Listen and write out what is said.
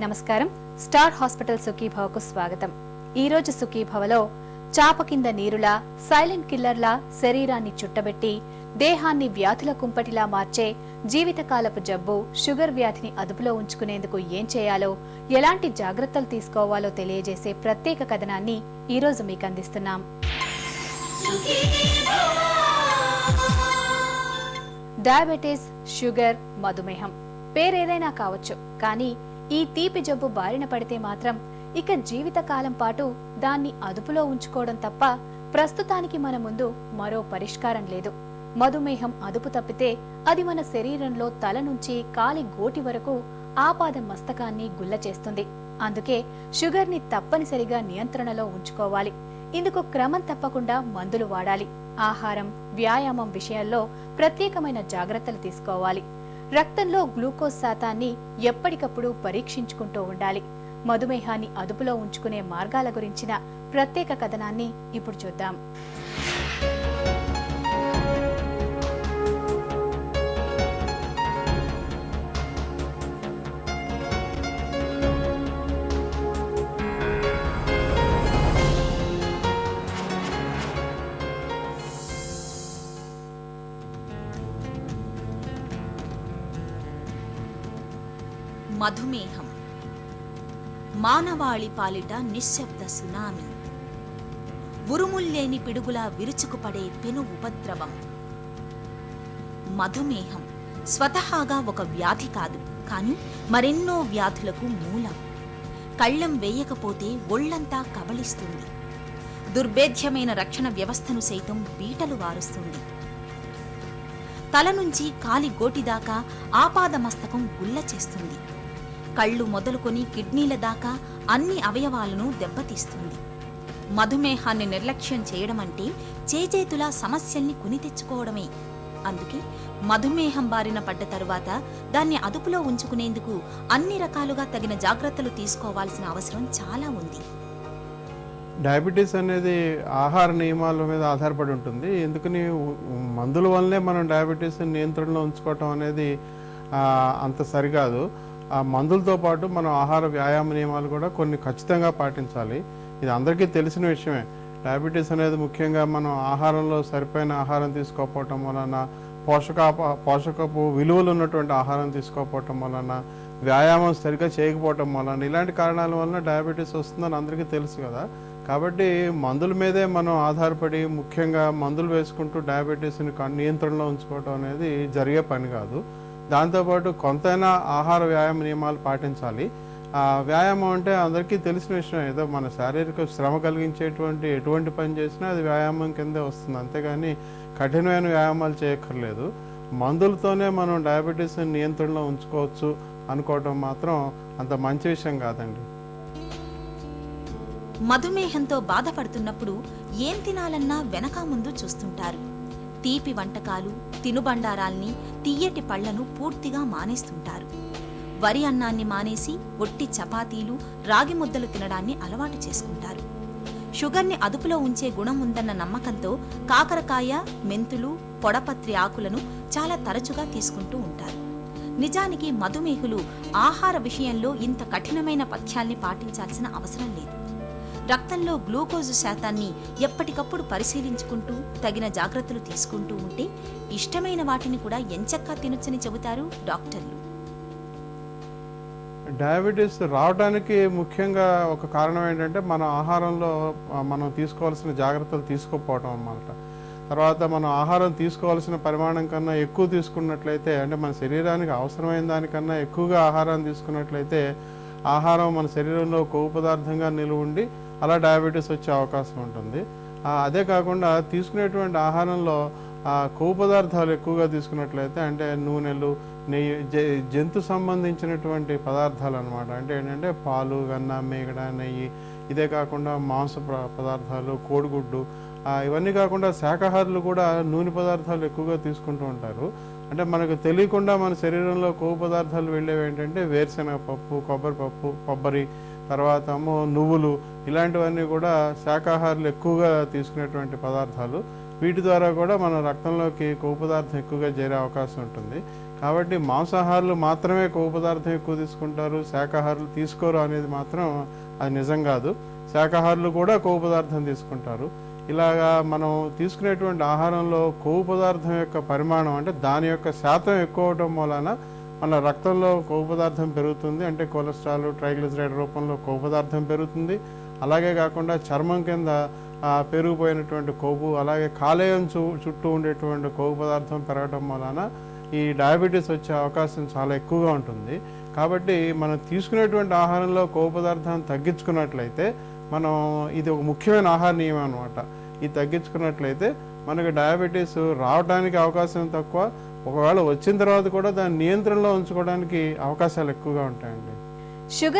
నమస్కారం. Star hospital సుఖీభవకు స్వాగతం. ఈ రోజు సుఖీభవలో చాప కింద నీరులా సైలెంట్ కిల్లర్లా శరీరాన్ని చుట్టబెట్టి దేహాన్ని వ్యాధుల కుంపటిలా మార్చే జీవితకాలపు జబ్బు షుగర్ వ్యాధిని అదుపులో ఉంచుకునేందుకు ఏం చేయాలో ఎలాంటి జాగ్రత్తలు తీసుకోవాలో తెలియజేసే ప్రత్యేక కథనాన్ని ఈ రోజు మీకు అందిస్తున్నాం డయాబెటీస్ షుగర్ మధుమేహం. పేరేదైనా కావచ్చు కానీ ఈ తీపి జబ్బు బారిన పడితే మాత్రం ఇక జీవితకాలం పాటు దాన్ని అదుపులో ఉంచుకోవడం తప్ప ప్రస్తుతానికి మన ముందు మరో పరిష్కారం లేదు. మధుమేహం అదుపు తప్పితే అది మన శరీరంలో తల నుంచి కాలి గోటి వరకు ఆపాద మస్తకాన్ని గుల్ల చేస్తుంది. అందుకే షుగర్ని తప్పనిసరిగా నియంత్రణలో ఉంచుకోవాలి. ఇందుకు క్రమం తప్పకుండా మందులు వాడాలి. ఆహారం వ్యాయామం విషయాల్లో ప్రత్యేకమైన జాగ్రత్తలు తీసుకోవాలి. రక్తంలో గ్లూకోజ్ శాతాన్ని ఎప్పటికప్పుడు పరీక్షించుకుంటూ ఉండాలి. మధుమేహాన్ని అదుపులో ఉంచుకునే మార్గాల గురించిన ప్రత్యేక కథనాన్ని ఇప్పుడు చూద్దాం. మధుమేహం. మానవాళి పాలిట నిశ్శబ్ద సునామీ. ఉరుముల్లేని పిడుగులా విరుచుకుపడే పెను ఉపద్రవం. మధుమేహం స్వతహాగా ఒక వ్యాధి కాదు కానీ మరెన్నో వ్యాధులకు మూలం. కళ్ళం వేయకపోతే ఒళ్ళంతా కబళిస్తుంది. దుర్భేద్యమైన రక్షణ వ్యవస్థను సైతం బీటలు వారుస్తుంది. తల నుంచి కాలి గోటిదాకా ఆపాదమస్తకం గుల్ల చేస్తుంది. కళ్ళు మొదలుకొని కిడ్నీల దాకా అన్ని అవయవాలను దెబ్బతీస్తుంది. మధుమేహాన్ని నిర్లక్ష్యం చేయడం అంటే చేజేతులా సమస్యల్ని కొని తెచ్చుకోవడమే. అందుకే మధుమేహం బారిన పడ్డ తరువాత దాన్ని అదుపులో ఉంచుకునేందుకు అన్ని రకాలుగా తగిన జాగ్రత్తలు తీసుకోవాల్సిన అవసరం చాలా ఉంది. డయాబెటీస్ అనేది ఆహార నియమాల మీద ఆధారపడి ఉంటుంది. ఎందుకని మందుల వల్లనే మనం డయాబెటీస్ నియంత్రణలో ఉంచుకోవటం అనేది ఆ, అంత సరికాదు. ఆ మందులతో పాటు మనం ఆహార వ్యాయామ నియమాలు కూడా కొన్ని ఖచ్చితంగా పాటించాలి. ఇది అందరికీ తెలిసిన విషయమే. డయాబెటీస్ అనేది ముఖ్యంగా మనం ఆహారంలో సరిపోయిన ఆహారం తీసుకోకపోవటం వలన పోషక పోషకపు విలువలు ఉన్నటువంటి ఆహారం తీసుకోకపోవటం వలన వ్యాయామం సరిగ్గా చేయకపోవటం వలన ఇలాంటి కారణాల వలన డయాబెటీస్ వస్తుందని అందరికీ తెలుసు కదా. కాబట్టి మందుల మీదే మనం ఆధారపడి ముఖ్యంగా మందులు వేసుకుంటూ డయాబెటీస్ని నియంత్రణలో ఉంచుకోవటం అనేది జరిగే పని కాదు. దాంతోపాటు కొంతైనా ఆహార వ్యాయామ నియమాలు పాటించాలి. వ్యాయామం అంటే అందరికీ తెలిసిన విషయం ఏదో మన శారీరక శ్రమ కలిగించేటువంటి ఎటువంటి పని చేసినా అది వ్యాయామం కిందే వస్తుంది. అంతేగాని కఠినమైన వ్యాయామాలు చేయక్కర్లేదు. మందులతోనే మనం డయాబెటీస్ నియంత్రణలో ఉంచుకోవచ్చు అనుకోవటం మాత్రం అంత మంచి విషయం కాదండి. మధుమేహంతో బాధపడుతున్నప్పుడు ఏం తినాలన్నా వెనక ముందు చూస్తుంటారు. తీపి వంటకాలు తినుబండారాల్ని తియ్యటి పళ్ళను పూర్తిగా మానేస్తుంటారు. వరి అన్నాన్ని మానేసి ఒట్టి చపాతీలు రాగి ముద్దలు తినడాన్ని అలవాటు చేసుకుంటారు. షుగర్ని అదుపులో ఉంచే గుణం ఉందన్న నమ్మకంతో కాకరకాయ మెంతులు పొడపత్రి ఆకులను చాలా తరచుగా తీసుకుంటూ ఉంటారు. నిజానికి మధుమేహులు ఆహార విషయంలో ఇంత కఠినమైన పథ్యాల్ని పాటించాల్సిన అవసరం లేదు. రక్తంలో గ్లూకోజు శాతాన్ని ఎప్పటికప్పుడు పరిశీలించుకుంటూ తగిన జాగ్రత్తలు తీసుకుంటూ ఉంటే ఇష్టమైన వాటిని కూడా ఎంచక్కా తినొచ్చని చెబుతారు డాక్టర్లు. డయాబెటీస్ రావడానికి ముఖ్యంగా ఒక కారణం ఏంటంటే మన ఆహారంలో మనం తీసుకోవాల్సిన జాగ్రత్తలు తీసుకోకపోవడం అన్నమాట. తర్వాత మనం ఆహారం తీసుకోవాల్సిన పరిమాణం కన్నా ఎక్కువ తీసుకున్నట్లయితే అంటే మన శరీరానికి అవసరమైన దానికన్నా ఎక్కువగా ఆహారం తీసుకున్నట్లయితే ఆహారం మన శరీరంలో కొవ్వు పదార్థంగా నిలువ ఉండి అలా డయాబెటీస్ వచ్చే అవకాశం ఉంటుంది. అదే కాకుండా తీసుకునేటువంటి ఆహారంలో కొవ్వు పదార్థాలు ఎక్కువగా తీసుకున్నట్లయితే అంటే నూనెలు నెయ్యి జంతు సంబంధించినటువంటి పదార్థాలు అనమాట అంటే ఏంటంటే పాలు వెన్న మేగడ నెయ్యి ఇదే కాకుండా మాంస పదార్థాలు కోడిగుడ్డు ఇవన్నీ కాకుండా శాకాహారులు కూడా నూనె పదార్థాలు ఎక్కువగా తీసుకుంటూ ఉంటారు. అంటే మనకు తెలియకుండా మన శరీరంలో కొవ్వు పదార్థాలు వెళ్ళేవి ఏంటంటే వేరుశెనగ పప్పు కొబ్బరి పప్పు కొబ్బరి తర్వాత ఏమో నువ్వులు ఇలాంటివన్నీ కూడా శాకాహారులు ఎక్కువగా తీసుకునేటువంటి పదార్థాలు. వీటి ద్వారా కూడా మన రక్తంలోకి కొవ్వు పదార్థం ఎక్కువగా చేరే అవకాశం ఉంటుంది. కాబట్టి మాంసాహారులు మాత్రమే కొవ్వు పదార్థం ఎక్కువ తీసుకుంటారు. శాకాహారులు తీసుకోరు అనేది మాత్రం అది నిజం కాదు. శాకాహారులు కూడా కొవ్వు పదార్థం తీసుకుంటారు. ఇలాగా మనం తీసుకునేటువంటి ఆహారంలో కొవ్వు పదార్థం యొక్క పరిమాణం అంటే దాని యొక్క శాతం ఎక్కువ అవటం వలన మన రక్తంలో కొవ్వు పదార్థం పెరుగుతుంది అంటే కొలెస్ట్రాల్ ట్రైగ్లిజరైడ్ రూపంలో కొవ్వు పదార్థం పెరుగుతుంది. అలాగే కాకుండా చర్మం కింద పెరిగిపోయినటువంటి కొవ్వు అలాగే కాలేయం చుట్టూ ఉండేటువంటి కొవ్వు పదార్థం పెరగటం వలన ఈ డయాబెటీస్ వచ్చే అవకాశం చాలా ఎక్కువగా ఉంటుంది. కాబట్టి మనం తీసుకునేటువంటి ఆహారంలో కొవ్వు పదార్థాన్ని తగ్గించుకున్నట్లయితే మనం ఇది ఒక ముఖ్యమైన ఆహార నియమం అనమాట ఇది తగ్గించుకున్నట్లయితే మనకు డయాబెటీస్ రావడానికి అవకాశం తక్కువ ఒకవేళ వచ్చిన తర్వాత కూడా దాన్ని నియంత్రణలో ఉంచుకోవడానికి అవకాశాలు ఎక్కువగా ఉంటాయండి. షుగర్